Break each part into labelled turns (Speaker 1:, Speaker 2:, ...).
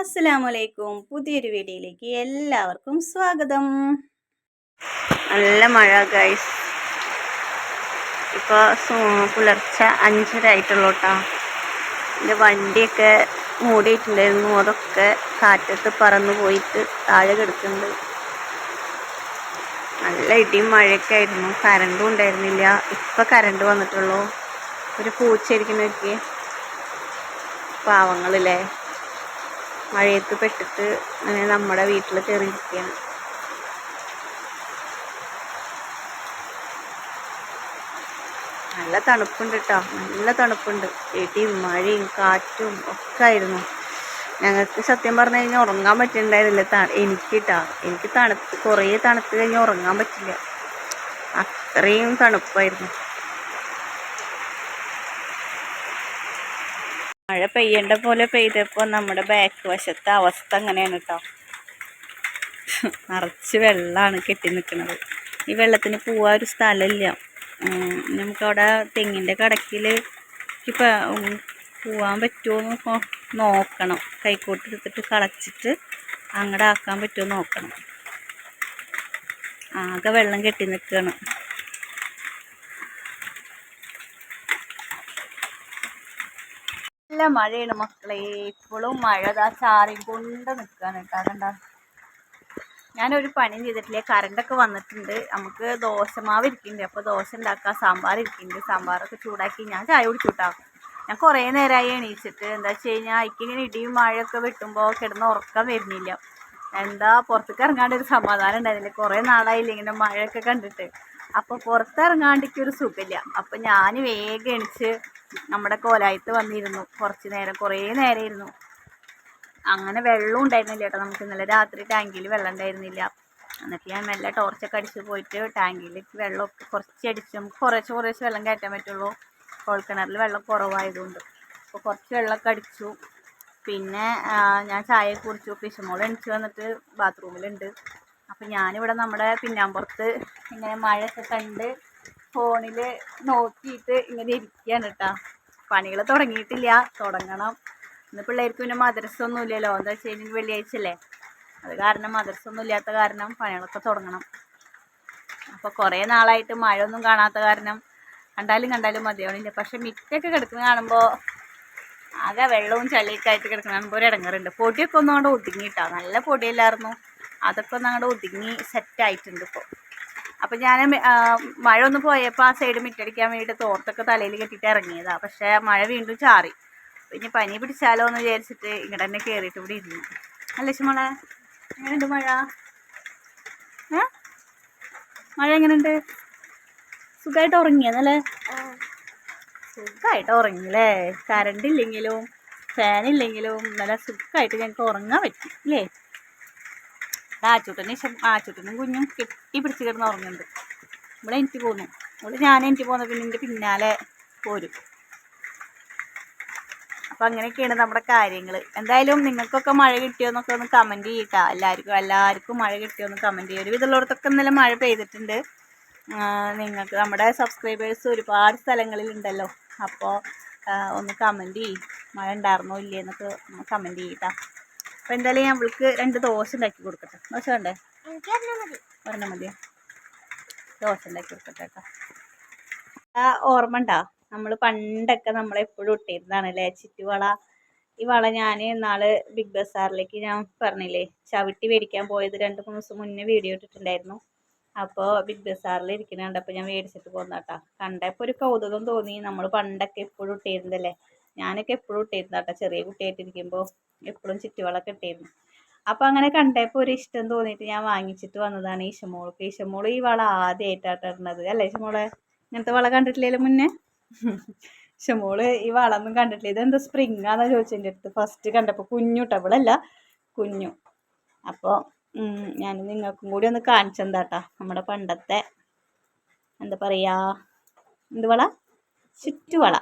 Speaker 1: അസ്സലാമലൈക്കും. പുതിയൊരു വീഡിയോയിലേക്ക് എല്ലാവർക്കും സ്വാഗതം. നല്ല മഴ ഗൈസ് ഇപ്പോൾ പുലർച്ചെ അഞ്ചര ആയിട്ടുള്ളൂ കേട്ടോ എന്റെ വണ്ടിയൊക്കെ മൂടിയിട്ടുണ്ടായിരുന്നു. അതൊക്കെ കാറ്റത്ത് പറന്ന് പോയിട്ട് താഴെ കിടക്കുന്നുണ്ട്. നല്ല ഇടിയും മഴയൊക്കെ ആയിരുന്നു. കറണ്ടും ഉണ്ടായിരുന്നില്ല. ഇപ്പം കറണ്ട് വന്നിട്ടുള്ളൂ. ഒരു പൂച്ചയിരിക്കുന്നൊക്കെ പാവങ്ങളില്ലേ? മഴയത്ത് പെട്ടിട്ട് അങ്ങനെ നമ്മുടെ വീട്ടിൽ കയറിയിരിക്കുകയാണ് നല്ല തണുപ്പുണ്ട് കേട്ടോ നല്ല തണുപ്പുണ്ട്. ഇടിയും മഴയും കാറ്റും ഒക്കെ ആയിരുന്നു ഞങ്ങൾക്ക് സത്യം പറഞ്ഞു കഴിഞ്ഞാൽ ഉറങ്ങാൻ പറ്റുന്നുണ്ടായിരുന്നില്ല ത എനിക്ക് കേട്ടോ എനിക്ക് തണുത്ത് കുറേ തണുത്ത് കഴിഞ്ഞാൽ ഉറങ്ങാൻ പറ്റില്ല. അത്രയും തണുപ്പായിരുന്നു. മഴ പെയ്യേണ്ട പോലെ പെയ്തപ്പോൾ നമ്മുടെ ബാക്ക് വശത്തെ അവസ്ഥ അങ്ങനെയാണ് കേട്ടോ നിറച്ച് വെള്ളമാണ് കെട്ടി നിൽക്കുന്നത് ഈ വെള്ളത്തിന് പോവാൻ ഒരു സ്ഥലമില്ല നമുക്കവിടെ തെങ്ങിന്റെ കടക്കിൽ ഇപ്പം പോവാൻ പറ്റുമോ നോക്കണം. കൈക്കോട്ട് എടുത്തിട്ട് കളച്ചിട്ട് അങ്ങടാക്കാൻ പറ്റുമോ നോക്കണം. ആകെ വെള്ളം കെട്ടി നിൽക്കുകയാണ് നല്ല മഴയാണ് മക്കളെ. ഇപ്പോഴും മഴ ഇതാ ചാറി കൊണ്ട് നിൽക്കുകയാണ് കേട്ടോ കണ്ട ഞാനൊരു പണി ചെയ്തിട്ടില്ലേ. കറണ്ടൊക്കെ വന്നിട്ടുണ്ട്. നമുക്ക് ദോശമാവ് ഇരിക്കുന്നുണ്ട്. അപ്പോൾ ദോശ ഉണ്ടാക്കാം. സാമ്പാർ ഇരിക്കുന്നുണ്ട്. സാമ്പാറൊക്കെ ചൂടാക്കി ഞാൻ ചായ കുടിച്ചുട്ടാ. ഞാൻ കുറേ നേരമായി എണീച്ചിട്ട് എന്താ വെച്ച് കഴിഞ്ഞാൽ എനിക്കിങ്ങനെ ഇടിയും മഴയൊക്കെ വെട്ടുമ്പോൾ കിടന്ന് ഉറക്കം വരുന്നില്ല. എന്താ പുറത്തേക്ക് ഇറങ്ങാണ്ട് ഒരു സമാധാനം ഉണ്ടായിരുന്നില്ല. കുറേ നാളായില്ല ഇങ്ങനെ മഴയൊക്കെ കണ്ടിട്ട്. അപ്പോൾ പുറത്തിറങ്ങാണ്ടിക്ക് ഒരു സുഖമില്ല. അപ്പോൾ ഞാൻ വേഗം എണിച്ച് നമ്മുടെ കോലായത്ത് വന്നിരുന്നു. കുറച്ച് നേരം കുറേ നേരം ഇരുന്നു അങ്ങനെ വെള്ളം ഉണ്ടായിരുന്നില്ല കേട്ടോ നമുക്ക്. ഇന്നലെ രാത്രി ടാങ്കിൽ വെള്ളം ഉണ്ടായിരുന്നില്ല. എന്നിട്ട് ഞാൻ മെല്ലെ ടോർച്ചൊക്കെ അടിച്ച് പോയിട്ട് ടാങ്കിലേക്ക് വെള്ളമൊക്കെ കുറച്ച് അടിച്ച് നമുക്ക് കുറേശ്ശെ കുറേശ്ശെ വെള്ളം കയറ്റാൻ പറ്റുള്ളൂ. കോൾക്കിണറിൽ വെള്ളം കുറവായതുകൊണ്ട്. അപ്പോൾ കുറച്ച് വെള്ളമൊക്കെ അടിച്ചു. പിന്നെ ഞാൻ ചായ കുടിച്ചു. പിശമോളെ എണിച്ച് വന്നിട്ട് ബാത്റൂമിലുണ്ട് അപ്പം ഞാനിവിടെ നമ്മുടെ പിന്നാമ്പുറത്ത് ഇങ്ങനെ മഴയൊക്കെ കണ്ട് ഫോണിൽ നോക്കിയിട്ട് ഇങ്ങനെ ഇരിക്കുകയാണ് കേട്ടോ. പണികൾ തുടങ്ങിയിട്ടില്ല. തുടങ്ങണം. ഇന്ന് പിള്ളേർക്ക് പിന്നെ മദ്രസ ഒന്നും ഇല്ലല്ലോ. എന്താ വെച്ച് കഴിഞ്ഞാൽ വെള്ളിയാഴ്ച അല്ലേ? അത് കാരണം മദ്രസ ഒന്നും ഇല്ലാത്ത കാരണം പണികളൊക്കെ തുടങ്ങണം. അപ്പോൾ കുറേ നാളായിട്ട് മഴ ഒന്നും കാണാത്ത കാരണം കണ്ടാലും കണ്ടാലും മതിയാവണില്ല. പക്ഷെ മിറ്റൊക്കെ കിടക്കുന്ന കാണുമ്പോൾ ആകെ വെള്ളവും ചളിയൊക്കെ ആയിട്ട് കിടക്കുന്ന കാണുമ്പോൾ ഒരു ഇടങ്ങറുണ്ട്. പൊടിയൊക്കെ ഒന്നുകൊണ്ട് ഒതുങ്ങിയിട്ടാണ് ഒതുങ്ങിയിട്ടാ. നല്ല പൊടിയല്ലായിരുന്നു. അതൊക്കെ ഒന്ന് അങ്ങോട്ട് ഒതുങ്ങി സെറ്റായിട്ടുണ്ട് ഇപ്പോൾ അപ്പം ഞാൻ മഴ ഒന്ന് പോയപ്പോൾ ആ സൈഡ് മിറ്റടിക്കാൻ വേണ്ടിയിട്ട് തോർത്തൊക്കെ തലയിൽ കെട്ടിയിട്ട് ഇറങ്ങിയതാണ് പക്ഷേ മഴ വീണ്ടും ചാറി. പിന്നെ പനി പിടിച്ചാലോ എന്ന് വിചാരിച്ചിട്ട് ഇങ്ങോട്ട് തന്നെ കയറിയിട്ട് ഇവിടെ ഇരുന്നു. അല്ലേ മോളെ എങ്ങനെയുണ്ട് മഴ? ഏ? മഴ എങ്ങനെയുണ്ട്? സുഖമായിട്ട് ഉറങ്ങിയെന്നല്ലേ സുഖമായിട്ട് ഉറങ്ങില്ലേ കറണ്ട് ഇല്ലെങ്കിലും ഫാനില്ലെങ്കിലും നല്ല സുഖമായിട്ട് ഞങ്ങൾക്ക് ഉറങ്ങാൻ പറ്റി അല്ലേ? ആച്ചൂട്ടന് ഇഷ്ടം ആച്ചൂട്ടനും കുഞ്ഞും കെട്ടി പിടിച്ച് കിടന്ന് ഉറങ്ങുന്നുണ്ട്. ഇവിടെ എനിക്ക് പോന്നു. ഇവിടെ ഞാൻ എനിക്ക് പോകുന്ന പിന്നെ എന്റെ പിന്നാലെ പോരും. അപ്പം അങ്ങനെയൊക്കെയാണ് നമ്മുടെ കാര്യങ്ങൾ എന്തായാലും നിങ്ങൾക്കൊക്കെ മഴ കിട്ടിയോന്നൊക്കെ ഒന്ന് കമന്റ് ചെയ്യട്ടോ എല്ലാവർക്കും എല്ലാവർക്കും മഴ കിട്ടിയോന്ന് കമന്റ് ചെയ്യും. ഒരുവിധമുള്ളടത്തൊക്കെ ഇന്നലെ മഴ പെയ്തിട്ടുണ്ട്. നിങ്ങൾക്ക് നമ്മുടെ സബ്സ്ക്രൈബേഴ്സ് ഒരുപാട് സ്ഥലങ്ങളിലുണ്ടല്ലോ. അപ്പോൾ ഒന്ന് കമന്റ് ചെയ്യും. മഴ ഉണ്ടായിരുന്നോ ഇല്ലേ എന്നൊക്കെ കമന്റ് ചെയ്യട്ടാ അപ്പോൾ എന്തായാലും ഞാൻ അവൾക്ക് രണ്ട് ദോശ ഉണ്ടാക്കി കൊടുക്കട്ടെ. ദോശ വേണ്ടേ? ഒരെണ്ണം മതിയോ? ദോശ ഉണ്ടാക്കി കൊടുക്കട്ടെ കേട്ടോ. ഓർമ്മ ഉണ്ടോ? നമ്മൾ പണ്ടൊക്കെ നമ്മളെപ്പോഴും ഇട്ടിരുന്നതാണ് അല്ലേ? ചുറ്റുവള. ഈ വള ഞാൻ നാൾ ബിഗ് ബസാറിലേക്ക് ഞാൻ പറഞ്ഞില്ലേ ചവിട്ടി മേടിക്കാൻ പോയത് രണ്ട് മൂന്ന് ദിവസം മുന്നേ വീഡിയോ ഇട്ടിട്ടുണ്ടായിരുന്നു. അപ്പോൾ ബിഗ് ബസാറിൽ ഇരിക്കുന്ന കണ്ടപ്പോൾ ഞാൻ മേടിച്ചിട്ട് പോന്നാട്ടാ കണ്ടപ്പോൾ ഒരു കൗതുകം തോന്നി. നമ്മൾ പണ്ടൊക്കെ എപ്പോഴും ഇട്ടിരുന്നല്ലേ ഞാനൊക്കെ എപ്പോഴും ഇട്ടിരുന്നു കേട്ടോ ചെറിയ കുട്ടിയായിട്ടിരിക്കുമ്പോൾ എപ്പോഴും ചുറ്റുവളൊക്കെ ഇട്ടിരുന്നു. അപ്പം അങ്ങനെ കണ്ടപ്പോൾ ഒരു ഇഷ്ടം തോന്നിയിട്ട് ഞാൻ വാങ്ങിച്ചിട്ട് വന്നതാണ് ഈശമോൾക്ക്. ഈശമോൾ ഈ വള ആദ്യമായിട്ടാണ് ഇടുന്നത്. അല്ലേ ഈശമോളെ? ഇങ്ങനത്തെ വള കണ്ടിട്ടില്ലല്ലോ മുന്നേ? ഈശമോൾ ഈ വളൊന്നും കണ്ടിട്ടില്ല. ഇതെന്താ സ്പ്രിങ്ങാന്നാ ചോദിച്ചതിന്റെ അടുത്ത്. ഫസ്റ്റ് കണ്ടപ്പോൾ കുഞ്ഞു ടബിളല്ല കുഞ്ഞു. അപ്പോൾ ഞാൻ നിങ്ങൾക്കും കൂടി ഒന്ന് കാണിച്ചെന്താട്ടാ. നമ്മുടെ പണ്ടത്തെ എന്താ പറയുക എന്ത് വള? ചുറ്റുവള.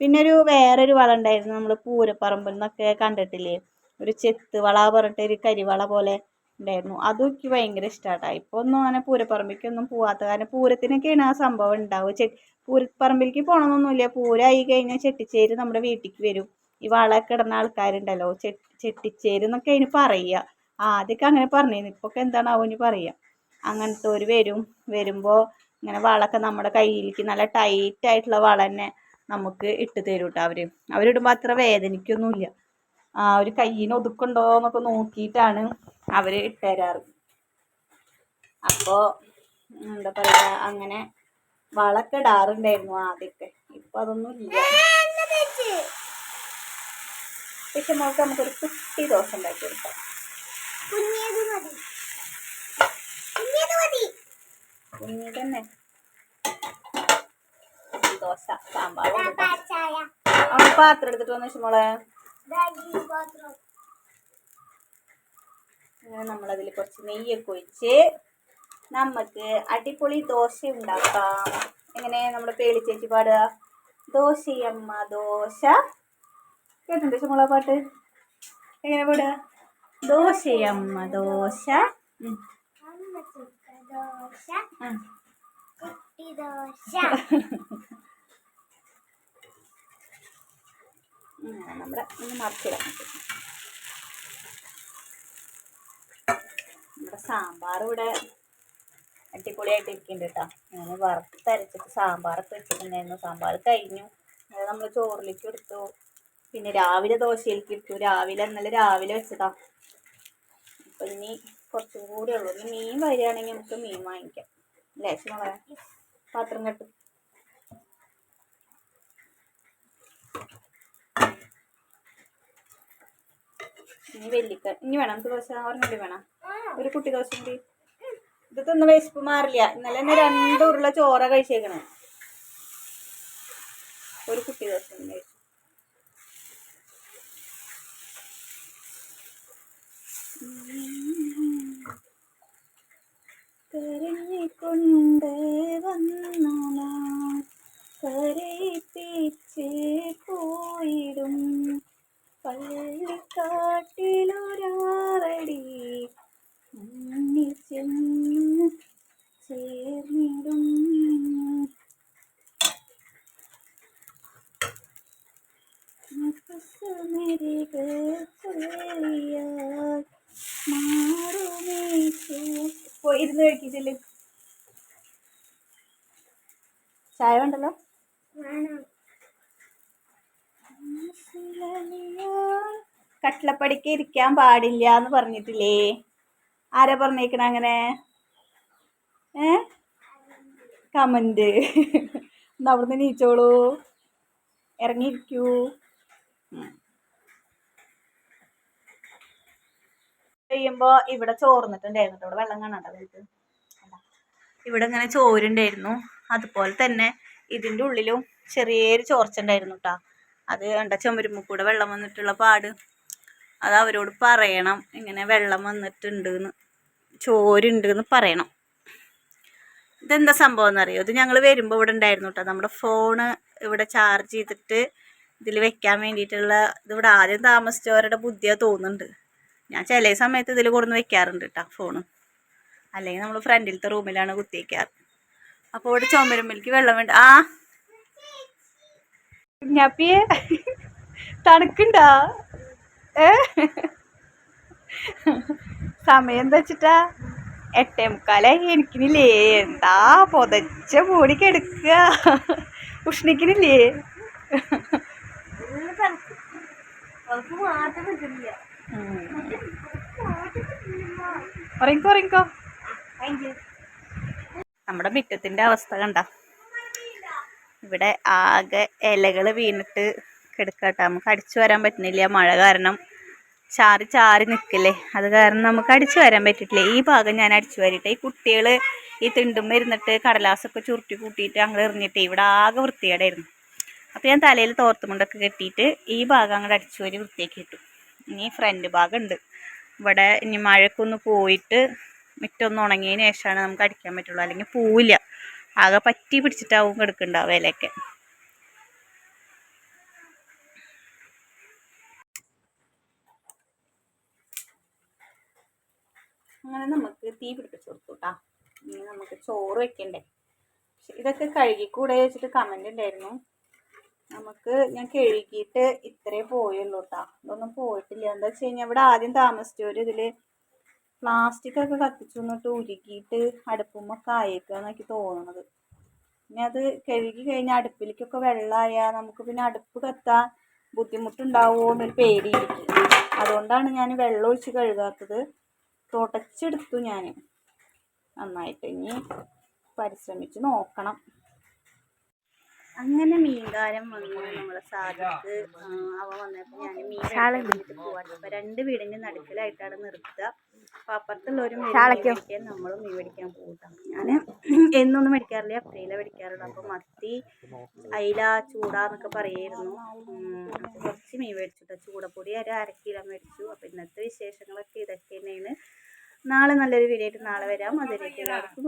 Speaker 1: പിന്നെ ഒരു വേറൊരു വള ഉണ്ടായിരുന്നു. നമ്മൾ പൂരപ്പറമ്പിൽ നിന്നൊക്കെ കണ്ടിട്ടില്ലേ? ഒരു ചെത്ത് വള പറഞ്ഞിട്ട് ഒരു കരിവള പോലെ ഉണ്ടായിരുന്നു. അതും എനിക്ക് ഭയങ്കര ഇഷ്ടമാട്ടോ ഇപ്പോൾ ഒന്നും അങ്ങനെ പൂരപ്പറമ്പിലേക്കൊന്നും പോവാത്ത കാരണം പൂരത്തിനൊക്കെയാണ് ആ സംഭവം ഉണ്ടാവുക. ചെ പൂരപ്പറമ്പിലേക്ക് പോകണമെന്നൊന്നുമില്ല പൂരമായി കഴിഞ്ഞാൽ ചെട്ടിച്ചേര് നമ്മുടെ വീട്ടിലേക്ക് വരും. ഈ വളമൊക്കെ ഇടുന്ന ആൾക്കാരുണ്ടല്ലോ. ചെ ചെട്ടിച്ചേര് എന്നൊക്കെ അതിന് പറയുക. ആദ്യമൊക്കെ അങ്ങനെ പറഞ്ഞിരുന്നു. ഇപ്പൊക്കെ എന്താണാവോ ഇനി പറയുക അങ്ങനത്തെ ഒരു വരും. വരുമ്പോൾ ഇങ്ങനെ വളമൊക്കെ നമ്മുടെ കയ്യിലേക്ക് നല്ല ടൈറ്റ് ആയിട്ടുള്ള വള തന്നെ നമുക്ക് ഇട്ട് തരും കേട്ടോ അവർ അവരിടുമ്പോൾ അത്ര വേദനിക്കൊന്നുമില്ല. ആ ഒരു കയ്യിന് ഒതുക്കുണ്ടോ എന്നൊക്കെ നോക്കിയിട്ടാണ് അവർ ഇട്ട് തരാറ്. അപ്പോൾ എന്താ പറയുക അങ്ങനെ വളക്കെ ഇടാറുണ്ടായിരുന്നു ആദ്യമൊക്കെ ഇപ്പം അതൊന്നും ഇല്ല. പക്ഷെ മോൾക്ക് നമുക്കൊരു കുട്ടി ദോശ ഉണ്ടാക്കി കൊടുക്കാം.
Speaker 2: കുഞ്ഞേത് മതി. കുഞ്ഞേത് മതി.
Speaker 1: കുഞ്ഞി തന്നെ ദോശ സാമ്പാർ പാത്രം എടുത്തിട്ട് വന്നു മോളെ അങ്ങനെ നമ്മളതിൽ കുറച്ച് നെയ്യൊക്കെ ഒഴിച്ച് നമുക്ക് അടിപൊളി ദോശ ഉണ്ടാക്കാം. എങ്ങനെ നമ്മുടെ പേളി ചേച്ചി പാടുക? ദോശയമ്മ ദോശ. കേട്ടിട്ടുണ്ട് ചുമള പാട്ട്? എങ്ങനെ പാടുക? ദോശയമ്മ ദോശ.
Speaker 2: ദോശ
Speaker 1: ഉം.
Speaker 2: കുട്ടി ദോശ
Speaker 1: ഇങ്ങനെ നമ്മുടെ ഒന്ന് മറിച്ചിടാൻ നമ്മുടെ സാമ്പാർ ഇവിടെ അടിപൊളിയായിട്ട് ഇരിക്കുന്നുണ്ട് കേട്ടോ. ഞാൻ വറുത്തരച്ചിട്ട് സാമ്പാറൊക്കെ വെച്ചിട്ടുണ്ടായിരുന്നു. സാമ്പാർ കഴിഞ്ഞു. അത് നമ്മൾ ചോറിലേക്ക് എടുത്തു. പിന്നെ രാവിലെ ദോശയിലേക്ക് എടുത്തു. രാവിലെ ഇന്നലെ രാവിലെ വെച്ചതാ. അപ്പം ഇനി കുറച്ചും കൂടെ ഉള്ളൂ. ഇനി മീൻ വരികയാണെങ്കിൽ നമുക്ക് മീൻ വാങ്ങിക്കാം. അല്ലേ ചുമളെ പാത്രം കെട്ടും. ഇനി വെല്ലിക്ക ഇനി വേണം നമുക്ക് ദോശ? ഒരെണ്ണം വേണം. ഒരു കുട്ടി ദോശ കൂടി. ഇത് തിന്ന വിശപ്പ് മാറില്ല. ഇന്നലെ തന്നെ രണ്ട് ഉരുള ചോറ കഴിച്ചേക്കണ. ഒരു കുട്ടി ദോശ ഉണ്ട് കരഞ്ഞിക്കൊണ്ട് വന്നോളാം. കരയിപ്പിച്ച് പോയിരുന്ന് കഴിക്കിച്ചില്ലേ ചായ വേണ്ടല്ലോ
Speaker 2: വേണം.
Speaker 1: കട്ടിലപ്പടിക്ക് ഇരിക്കാൻ പാടില്ല എന്ന് പറഞ്ഞിട്ടില്ലേ? ആരാ പറഞ്ഞേക്കണ അങ്ങനെ? ഏ? കമന്റ്. എന്നാ അവിടുന്ന് നീച്ചോളൂ ഇറങ്ങിയിരിക്കൂ. ഉം. കഴിയുമ്പോ ഇവിടെ ചോർന്നിട്ടുണ്ടായിരുന്നു. ട്ടോ. ഇവിടെ വെള്ളം നിങ്ങൾക്ക് ഇവിടെ ഇങ്ങനെ ചോരുണ്ടായിരുന്നു. അതുപോലെ തന്നെ ഇതിന്റെ ഉള്ളിലും ചെറിയൊരു ചോർച്ച ഉണ്ടായിരുന്നു കേട്ടോ അത് കണ്ട ചുമരുമ്മ കൂടെ വെള്ളം വന്നിട്ടുള്ള പാട്. അത് അവരോട് പറയണം. ഇങ്ങനെ വെള്ളം വന്നിട്ടുണ്ട് എന്ന് ചോരുണ്ട് എന്ന് പറയണം. ഇതെന്താ സംഭവം എന്നറിയോ? ഇത് ഞങ്ങൾ വരുമ്പോൾ ഇവിടെ ഉണ്ടായിരുന്നു കേട്ടോ നമ്മുടെ ഫോണ് ഇവിടെ ചാർജ് ചെയ്തിട്ട് ഇതിൽ വെക്കാൻ വേണ്ടിയിട്ടുള്ള ഇവിടെ ആദ്യം താമസിച്ചവരുടെ ബുദ്ധിയാണ് തോന്നുന്നുണ്ട്. ഞാൻ ചില സമയത്ത് ഇതിൽ കൊടുന്ന് വെക്കാറുണ്ട് കേട്ടോ ഫോണ് അല്ലെങ്കിൽ നമ്മൾ ഫ്രണ്ടിലത്തെ റൂമിലാണ് കുത്തിവെക്കാറ് അപ്പോൾ ഇവിടെ ചുമരുമ്പിലേക്ക് വെള്ളം വേണ്ട. ആ? കുഞ്ഞാപ്പിയെ തണുക്കുണ്ടാ? ഏ? സമയം എന്താ വെച്ചിട്ടാ? എട്ടേ മുക്കാലായി എനിക്കിനില്ലേ എന്താ പൊതച്ച മൂടി കിടക്കുക.
Speaker 2: ഉഷ്ണിക്കിനില്ലേ? മാത്രം കിട്ടില്ല
Speaker 1: ഉറങ്ങിക്കോ ഉറങ്ങിക്കോ. നമ്മുടെ മുറ്റത്തിന്റെ അവസ്ഥ കണ്ട. ഇവിടെ ആകെ ഇലകൾ വീണിട്ട് കിടക്കട്ടെ. നമുക്ക് അടിച്ചു വരാൻ പറ്റുന്നില്ല. മഴ കാരണം ചാറി ചാറി നിൽക്കില്ലേ. അത് കാരണം നമുക്ക് അടിച്ചു വരാൻ പറ്റിയിട്ടില്ല. ഈ ഭാഗം ഞാൻ അടിച്ചു വരിട്ടെ. ഈ കുട്ടികൾ ഈ തിണ്ടും ഇരുന്നിട്ട് കടലാസൊക്കെ ചുരുട്ടി കൂട്ടിയിട്ട് അങ്ങോട്ട് എറിഞ്ഞിട്ട്. ഇവിടെ ആകെ വൃത്തികേടായിരുന്നു. അപ്പോൾ ഞാൻ തലയിൽ തോർത്തുമുണ്ടൊക്കെ കെട്ടിയിട്ട് ഈ ഭാഗം അങ്ങോട്ട് അടിച്ചു വരി വൃത്തിയാക്കി ഇട്ടു. ഇനി ഫ്രണ്ട് ഭാഗം ഉണ്ട് ഇവിടെ ഇനി മഴയൊക്കെ ഒന്ന് പോയിട്ട് മുറ്റൊന്ന് ഉണങ്ങിയതിന് ശേഷമാണ് നമുക്ക് അടിക്കാൻ പറ്റുള്ളൂ. അല്ലെങ്കിൽ പോവില്ല. ആകെ പറ്റി പിടിച്ചിട്ടാവും കിടക്കുന്നുണ്ടാവും വിലയൊക്കെ അങ്ങനെ നമുക്ക് തീ പിടിപ്പിച്ച് കൊടുത്തു ഇനി നമുക്ക് ചോറ് വെക്കണ്ടേ. ഇതൊക്കെ കഴുകിക്കൂടെ വെച്ചിട്ട് കമന്റ് ഉണ്ടായിരുന്നു നമുക്ക് ഞാൻ കഴുകിയിട്ട് ഇത്രേ പോയുള്ളൂ കേട്ടോ ഇതൊന്നും പോയിട്ടില്ല. എന്താ വെച്ച് കഴിഞ്ഞാൽ ഇവിടെ ആദ്യം താമസിച്ചവര് ഇതിൽ പ്ലാസ്റ്റിക് ഒക്കെ കത്തിച്ചു എന്നിട്ട് ഉരുക്കിയിട്ട് അടുപ്പുമൊക്കെ ആയേക്കുക എന്നൊക്കെ തോന്നുന്നത് പിന്നെ അത് കഴുകി കഴിഞ്ഞാൽ അടുപ്പിലേക്കൊക്കെ വെള്ളമായാൽ നമുക്ക് പിന്നെ അടുപ്പ് കത്താൻ ബുദ്ധിമുട്ടുണ്ടാവുമോ എന്നൊരു പേടിയിരിക്കും. അതുകൊണ്ടാണ് ഞാൻ വെള്ളം ഒഴിച്ച് കഴുകാത്തത്. തുടച്ചെടുത്തു ഞാൻ നന്നായിട്ട് ഇനി പരിശ്രമിച്ച് നോക്കണം. അങ്ങനെ മീൻകാരൻ വന്നു നമ്മളെ സാധനത്ത്. അവ വന്നപ്പോൾ ഞാൻ മീൻ മേടിക്കാൻ പോവാണ് അപ്പൊ രണ്ട് വീടിന്റെ നടുക്കിലായിട്ടാണ് നിർത്തുക. അപ്പൊ അപ്പുറത്തുള്ളവരും മേടിക്കാൻ നമ്മളും മീൻ മേടിക്കാൻ പോകട്ടാം ഞാൻ എന്നൊന്നും മേടിക്കാറില്ല. എപ്പോഴേലും മേടിക്കാറുള്ളൂ. അപ്പൊ മത്തി അയില ചൂട എന്നൊക്കെ പറയായിരുന്നു കുറച്ച് മീൻ മേടിച്ചിട്ടോ ചൂടപ്പൊടി ഒരു അര കിലോ മേടിച്ചു. അപ്പൊ ഇന്നത്തെ വിശേഷങ്ങളൊക്കെ ഇതൊക്കെ തന്നെയാണ്. നാളെ നല്ലൊരു വീഡിയോ ആയിട്ട് നാളെ വരാം. അതിലേക്ക് എല്ലാവർക്കും.